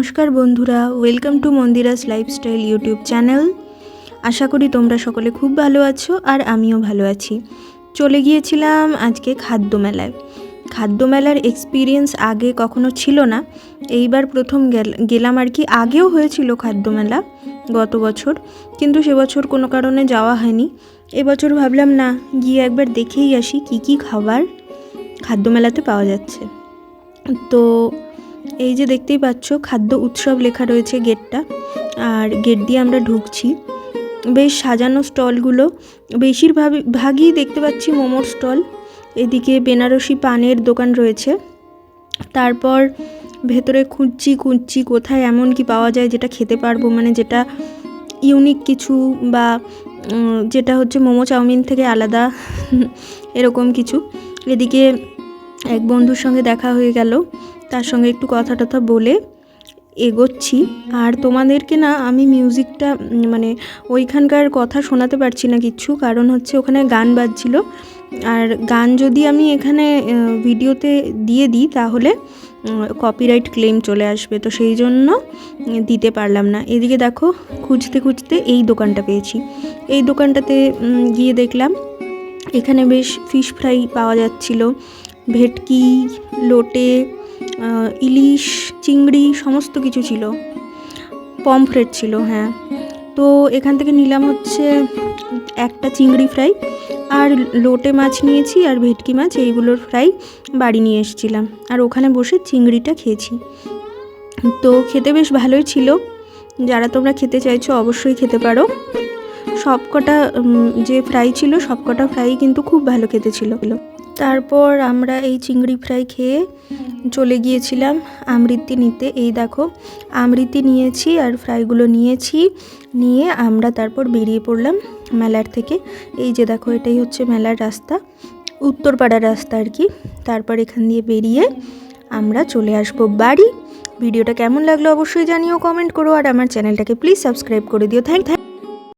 নমস্কার বন্ধুরা welcome to Mandira's lifestyle YouTube channel আশা করি তোমরা সকলে খুব ভালো আছো আর আমিও ভালো আছি। চলে গিয়েছিলাম আজকে খাদ্য মেলায়। খাদ্য মেলার এক্সপিরিয়েন্স আগে কখনো ছিল না। এইবার প্রথম গেল- গেলাম আর কি, আগেও হয়েছিল খাদ্য মেলা গত বছর, কিন্তু সে বছর কোনো কারণে যাওয়া হয়নি। এবছর ভাবলাম, না, গিয়ে একবার দেখেই আসি কি কি খাবার খাদ্য মেলাতে পাওয়া যাচ্ছে। তো এই যে দেখতেই পাচ্ছ, খাদ্য উৎসব লেখা রয়েছে গেটটা। আর গেট দিয়ে আমরা ঢুকছি। বেশ সাজানো স্টলগুলো। বেশিরভাগ, ভাগই দেখতে পাচ্ছি মোমোর স্টল। এদিকে বেনারসি পানের দোকান রয়েছে। তারপর ভেতরে খুঁজছি খুঁজছি কোথায় এমন কি পাওয়া যায় যেটা খেতে পারব। মানে যেটা ইউনিক কিছু বা যেটা হচ্ছে মোমো চাউমিন থেকে আলাদা, এরকম কিছু। এদিকে এক বন্ধুর সঙ্গে দেখা হয়ে গেল। তার সঙ্গে একটু কথা টথা বলে এগোচ্ছি। আর তোমাদেরকে না, আমি মিউজিকটা মানে ওইখানকার কথা শোনাতে পারছি না কিচ্ছু কারণ হচ্ছে ওখানে গান বাজছিল। আর গান যদি আমি এখানে ভিডিওতে দিয়ে দিই, তাহলে কপিরাইট ক্লেম চলে আসবে। তো সেই জন্য দিতে পারলাম না। এদিকে দেখো, খুঁজতে খুঁজতে এই দোকানটা পেয়েছি। এই দোকানটাতে গিয়ে দেখলাম, এখানে বেশ ফিশ ফ্রাই পাওয়া যাচ্ছিল। ভেটকি, লোটে ইলিশ, চিংড়ি, সমস্ত কিছু ছিল। পমফ্রেট ছিল হ্যাঁ। তো এখান থেকে নিলাম হচ্ছে একটা চিংড়ি ফ্রাই আর লোটে মাছ নিয়েছি আর ভেটকি মাছ, এইগুলোর ফ্রাই বাড়ি নিয়ে এসেছিলাম। আর ওখানে বসে চিংড়িটা খেয়েছি। তো খেতে বেশ ভালোই ছিল। যারা তোমরা খেতে চাইছো অবশ্যই খেতে পারো। সবকটা যে ফ্রাই ছিল, সবকটা ফ্রাই কিন্তু খুব ভালো খেতে ছিল। তারপর আমরা এই চিংড়ি ফ্রাই খেয়ে চলে গিয়েছিলাম আমৃতি নিতে। এই দেখো, আমৃতি নিয়েছি আর ফ্রাইগুলো নিয়েছি, নিয়ে আমরা তারপর বেরিয়ে পড়লাম মেলার থেকে। এই যে দেখো, এটাই হচ্ছে মেলার রাস্তা উত্তরপাড়ার রাস্তা আর কি। তারপর এখান দিয়ে বেরিয়ে আমরা চলে আসব বাড়ি। ভিডিওটা কেমন লাগল অবশ্যই জানিও, কমেন্ট করো আর আমার চ্যানেলটাকে প্লিজ সাবস্ক্রাইব করে দিও। Thank thank.